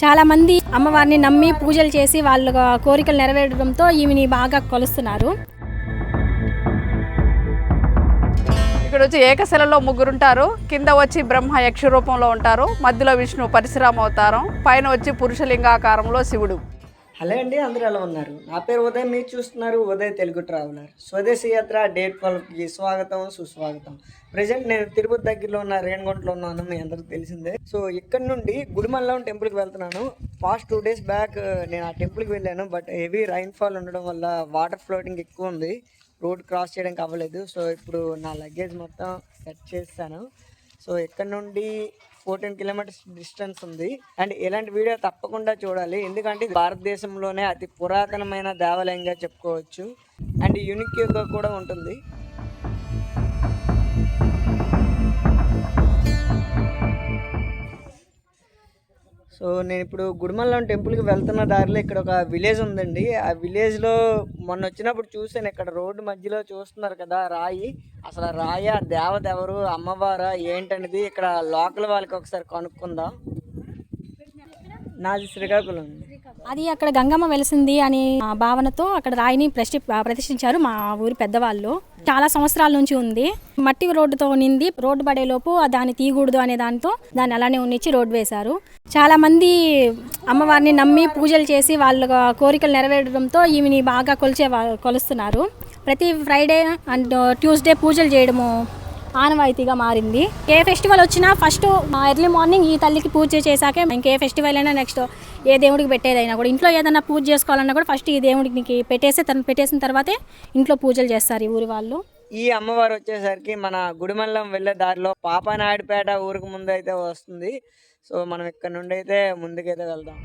చాలా మంది అమ్మవారిని నమ్మి పూజలు చేసి వాళ్ళ కోరికలు నెరవేరడంతో ఈమెని బాగా కొలుస్తున్నారు. ఇక్కడ వచ్చి ఏకశిలలో ముగ్గురుంటారు. కింద వచ్చి బ్రహ్మ యక్ష రూపంలో ఉంటారు. మధ్యలో విష్ణు పరశురామ అవతారం. పైన వచ్చి పురుషలింగాకారంలో శివుడు. హలో అండి అందరూ ఎలా ఉన్నారు? నా పేరు ఉదయ్ మీరు చూస్తున్నారు ఉదయ్ తెలుగు ట్రావెలర్. స్వదేశీ యాత్ర డేట్ ట్వెల్వ్కి స్వాగతం సుస్వాగతం. ప్రజెంట్ నేను తిరుపతి దగ్గరలో ఉన్న రేణిగుంటలో ఉన్నాను మీ అందరికి తెలిసిందే. సో ఇక్కడ నుండి గుడిమల్లం టెంపుల్కి వెళ్తున్నాను. పాస్ట్ టూ డేస్ బ్యాక్ నేను ఆ టెంపుల్కి వెళ్ళాను. బట్ హెవీ రైన్ ఫాల్ ఉండడం వల్ల వాటర్ ఫ్లోటింగ్ ఎక్కువ ఉంది. రోడ్ క్రాస్ చేయడానికి అవ్వలేదు సో ఇప్పుడు నా లగేజ్ మొత్తం సెట్ చేస్తాను. సో ఇక్కడ నుండి ఫోర్టీన్ కిలోమీటర్స్ డిస్టెన్స్ ఉంది. అండ్ ఇలాంటి వీడియో తప్పకుండా చూడాలి. ఎందుకంటే ఇది భారతదేశంలోనే అతి పురాతనమైన దేవాలయంగా చెప్పుకోవచ్చు. అండ్ యూనిక్గా కూడా ఉంటుంది. సో నేను ఇప్పుడు గుడిమల్లం టెంపుల్కి వెళ్తున్న దారిలో ఇక్కడ ఒక విలేజ్ ఉందండి. ఆ విలేజ్లో మొన్న వచ్చినప్పుడు చూశాను. ఇక్కడ రోడ్డు మధ్యలో చూస్తున్నారు కదా రాయి. అసలు రాయి ఆ దేవత ఎవరు అమ్మవారా ఏంటనేది ఇక్కడ లోకల్ వాళ్ళకి ఒకసారి కనుక్కుందాం. నాది శ్రీకాకుళం అది అక్కడ గంగమ్మ వెలిసింది అని ఆ భావనతో అక్కడ రాయిని ప్రతి ప్రతిష్ఠించారు మా ఊరి పెద్దవాళ్ళు. చాలా సంవత్సరాల నుంచి ఉంది. మట్టి రోడ్డుతో నింది రోడ్డు పడేలోపు దాన్ని తీయకూడదు అనే దాంతో దాన్ని అలానే ఉన్నిచ్చి రోడ్డు వేశారు. చాలా మంది అమ్మవారిని నమ్మి పూజలు చేసి వాళ్ళ కోరికలు నెరవేరడంతో ఈమెని బాగా కొలిచే కొలుస్తున్నారు. ప్రతి ఫ్రైడే అండ్ ట్యూస్డే పూజలు చేయడము ఆనవాయితీగా మారింది. ఏ ఫెస్టివల్ వచ్చినా ఫస్ట్ ఎర్లీ మార్నింగ్ ఈ తల్లికి పూజ చేశాకే ఇంకే ఫెస్టివల్ అయినా నెక్స్ట్ ఏ దేవుడికి పెట్టేదైనా కూడా. ఇంట్లో ఏదైనా పూజ చేసుకోవాలన్నా కూడా ఫస్ట్ ఈ దేవుడికి పెట్టేసి తను పెట్టేసిన తర్వాతే ఇంట్లో పూజలు చేస్తారు ఈ ఊరి వాళ్ళు. ఈ అమ్మవారు వచ్చేసరికి మన గుడిమల్లం వెళ్ళే దారిలో పాపనాయుడుపేట ఊరికి ముందు అయితే వస్తుంది. సో మనం ఇక్కడ నుండి అయితే ముందుకైతే వెళ్దాం.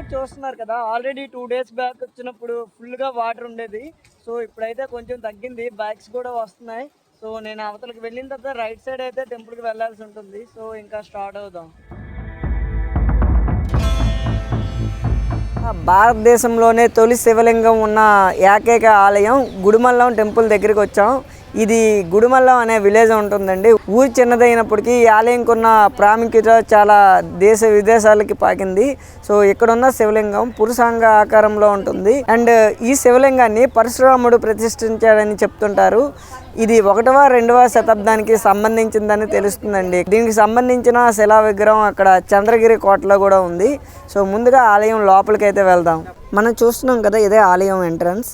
బ్యాక్ చూస్తున్నారు కదా ఆల్రెడీ టూ డేస్ బ్యాక్ వచ్చినప్పుడు ఫుల్గా వాటర్ ఉండేది. సో ఇప్పుడైతే కొంచెం తగ్గింది బైక్స్ కూడా వస్తున్నాయి. సో నేను అవతలకి వెళ్ళిన తర్వాత రైట్ సైడ్ అయితే టెంపుల్కి వెళ్ళాల్సి ఉంటుంది. సో ఇంకా స్టార్ట్ అవుదాం. భారతదేశంలోనే తొలి శివలింగం ఉన్న ఏకైక ఆలయం గుడిమల్లం టెంపుల్ దగ్గరికి వచ్చాం. ఇది గుడిమల్లం అనే విలేజ్ ఉంటుందండి. ఊరు చిన్నదైనప్పటికీ ఈ ఆలయంకున్న ప్రాముఖ్యత చాలా దేశ విదేశాలకి పాకింది. సో ఇక్కడ ఉన్న శివలింగం పురుషాంగ ఆకారంలో ఉంటుంది. అండ్ ఈ శివలింగాన్ని పరశురాముడు ప్రతిష్ఠించాడని చెప్తుంటారు. ఇది ఒకటవ రెండవ శతాబ్దానికి సంబంధించిందని తెలుస్తుందండి. దీనికి సంబంధించిన శిలా విగ్రహం అక్కడ చంద్రగిరి కోటలో కూడా ఉంది. సో ముందుగా ఆలయం లోపలికైతే వెళ్దాం. మనం చూస్తున్నాం కదా ఇదే ఆలయం ఎంట్రన్స్.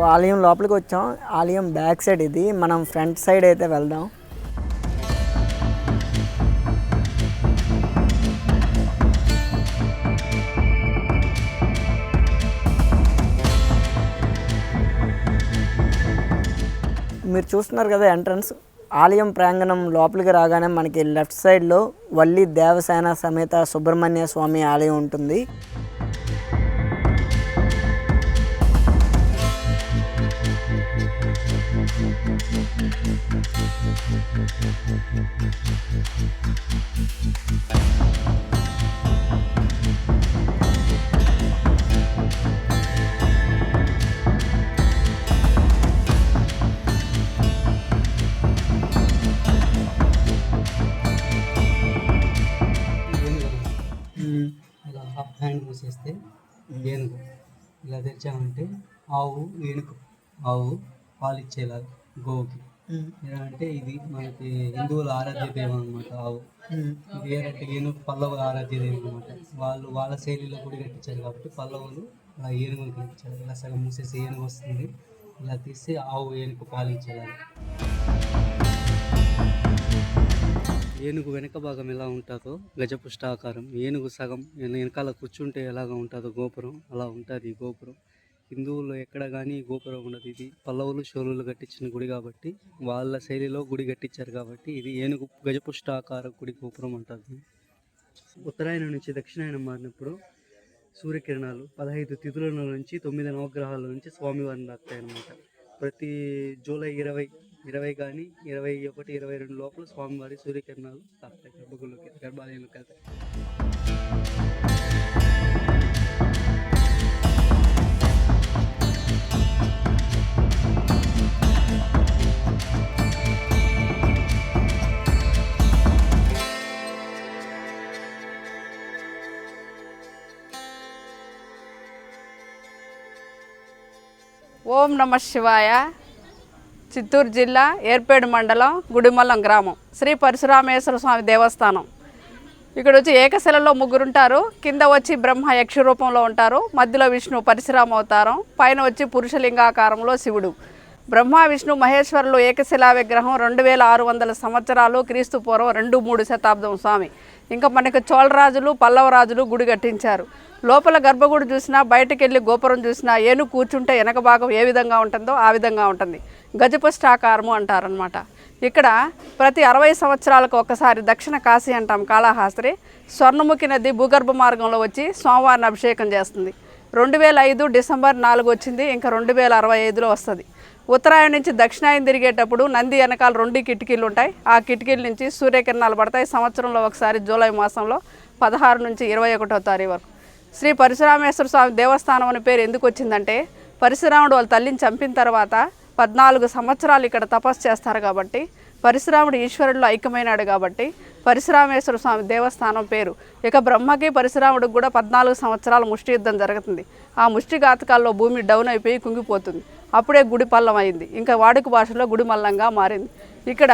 ఆలయం లోపలికి వచ్చాం. ఆలయం బ్యాక్ సైడ్ ఇది. మనం ఫ్రంట్ సైడ్ అయితే వెళ్దాం. మీరు చూస్తున్నారు కదా ఎంట్రన్స్. ఆలయం ప్రాంగణం లోపలికి రాగానే మనకి లెఫ్ట్ సైడ్లో వల్లి దేవసేన సమేత సుబ్రహ్మణ్య స్వామి ఆలయం ఉంటుంది. ఇలా హాఫ్ హ్యాండ్ మూసేస్తే ఏనుగు. ఇలా తెచ్చామంటే ఆవు ఏనుగు. ఆవు పాలు ఇచ్చేలా గోవుకి. ఎలా అంటే ఇది మనకి హిందువుల ఆరాధ్య దైవం అనమాట ఆవు. ఇది ఏంటంటే ఏనుగు పల్లవుల ఆరాధ్య దైవం అనమాట వాళ్ళు వాళ్ళ శైలిలో గుడి కట్టించారు కాబట్టి పల్లవులు ఆ ఏనుగుని కట్టించారు. ఇలా సగం మూసేసి ఏనుగు వస్తుంది. ఇలా తీస్తే ఆవు ఏనుగు పాలు ఇచ్చేలా ఏనుగు వెనక భాగం ఎలా ఉంటుందో గజపుష్టాకారం ఏనుగు సగం వెన- వెనకాల కూర్చుంటే ఎలాగ ఉంటుందో గోపురం అలా ఉంటుంది ఈ గోపురం. హిందువుల్లో ఎక్కడ కానీ గోపురం ఉండదు. ఇది పల్లవులు శోలులు కట్టించిన గుడి కాబట్టి వాళ్ళ శైలిలో గుడి కట్టించారు కాబట్టి ఇది ఏనుగు గజపుష్టాకార గుడి గోపురం అంటారు. ఉత్తరాయణం నుంచి దక్షిణాయనం మారినప్పుడు సూర్యకిరణాలు పదహైదు తిథుల నుంచి తొమ్మిది నవగ్రహాల నుంచి స్వామివారిని దాక్తాయి అనమాట ప్రతి జూలై ఇరవై ఇరవై కానీ ఇరవై ఒకటి ఇరవై రెండు లోపల స్వామివారి సూర్యకిరణాలు తాకుతాయి గర్భగుళ్ళకి గర్భాలయంలోకి వెళ్తాయి. ఓం నమ శివాయ. చిత్తూరు జిల్లా ఏర్పేడు మండలం గుడిమల్లం గ్రామం. శ్రీ పరశురామేశ్వర స్వామి దేవస్థానం. ఇక్కడ వచ్చి ఏకశిలలో ముగ్గురుంటారు. కింద వచ్చి బ్రహ్మ యక్ష రూపంలో ఉంటారు. మధ్యలో విష్ణు పరశురామ అవతారం. పైన వచ్చి పురుషలింగాకారంలో శివుడు. బ్రహ్మ విష్ణు మహేశ్వరులు ఏకశిలా విగ్రహం రెండు వేల ఆరు వందల సంవత్సరాలు క్రీస్తు పూర్వం రెండు మూడు శతాబ్దం స్వామి. ఇంకా మనకి చోళరాజులు పల్లవరాజులు గుడి కట్టించారు. లోపల గర్భగుడి చూసినా బయటకు వెళ్ళి గోపురం చూసినా ఏను కూర్చుంటే వెనక భాగం ఏ విధంగా ఉంటుందో ఆ విధంగా ఉంటుంది. గజపుష్టాకారము అంటారనమాట ఇక్కడ ప్రతి అరవై సంవత్సరాలకు ఒకసారి దక్షిణ కాశీ అంటాం కాళహాస్త్రి. స్వర్ణముఖి నది భూగర్భ మార్గంలో వచ్చి స్వామివారిని అభిషేకం చేస్తుంది. రెండు వేల ఐదు డిసెంబర్ నాలుగు వచ్చింది ఇంకా రెండు వేల అరవై ఐదులో వస్తుంది. ఉత్తరాయణ నుంచి దక్షిణాయనం తిరిగేటప్పుడు నంది వెనకాల రెండు కిటికీలు ఉంటాయి. ఆ కిటికీల నుంచి సూర్యకిరణాలు పడతాయి. సంవత్సరంలో ఒకసారి జూలై మాసంలో పదహారు నుంచి ఇరవై ఒకటో తారీఖు వరకు. శ్రీ పరశురామేశ్వర స్వామి దేవస్థానం అనే పేరు ఎందుకు వచ్చిందంటే పరశురాముడు వాళ్ళ తల్లిని చంపిన తర్వాత పద్నాలుగు సంవత్సరాలు ఇక్కడ తపస్సు చేస్తారు కాబట్టి పరశురాముడు ఈశ్వరుడిలో ఐక్యమైనాడు కాబట్టి పరశురామేశ్వర స్వామి దేవస్థానం పేరు. ఇక బ్రహ్మకి పరశురాముడికి కూడా పద్నాలుగు సంవత్సరాల ముష్టి యుద్ధం జరుగుతుంది. ఆ ముష్టి ఘాతకాల్లో భూమి డౌన్ అయిపోయి కుంగిపోతుంది. అప్పుడే గుడి పల్లం అయింది ఇంకా వాడుక భాషలో గుడి మల్లంగా మారింది. ఇక్కడ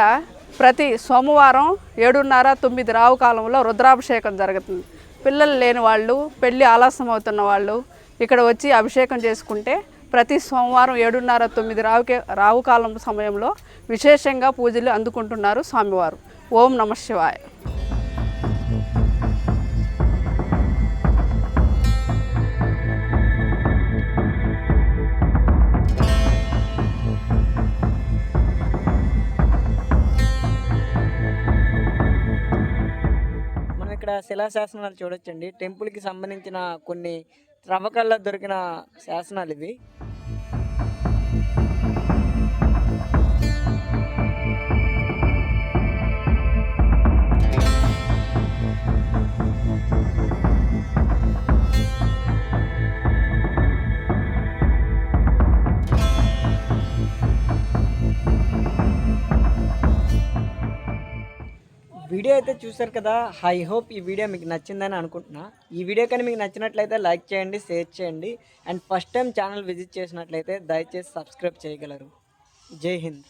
ప్రతి సోమవారం ఏడున్నర తొమ్మిది రావు కాలంలో రుద్రాభిషేకం జరుగుతుంది. పిల్లలు లేని వాళ్ళు పెళ్ళి ఆలస్యం అవుతున్న వాళ్ళు ఇక్కడ వచ్చి అభిషేకం చేసుకుంటే ప్రతి సోమవారం ఏడున్నర తొమ్మిది రావుకే రావు కాలం సమయంలో విశేషంగా పూజలు అందుకుంటున్నారు స్వామివారు. ఓం నమ శివాయ. మనం ఇక్కడ శిలాశాసనాలు చూడొచ్చండి. టెంపుల్కి సంబంధించిన కొన్ని త్రవ్వకల్లో దొరికిన శాసనాలు ఇవి. వీడియో అయితే చూసారు కదా. ఐ హోప్ ఈ వీడియో మీకు నచ్చిందని అనుకుంటున్నా. ఈ వీడియో కానీ మీకు నచ్చినట్లయితే లైక్ చేయండి షేర్ చేయండి. And first time channel visit చేసినట్లయితే దయచేసి సబ్స్క్రైబ్ చేయగలరు. జై హింద్.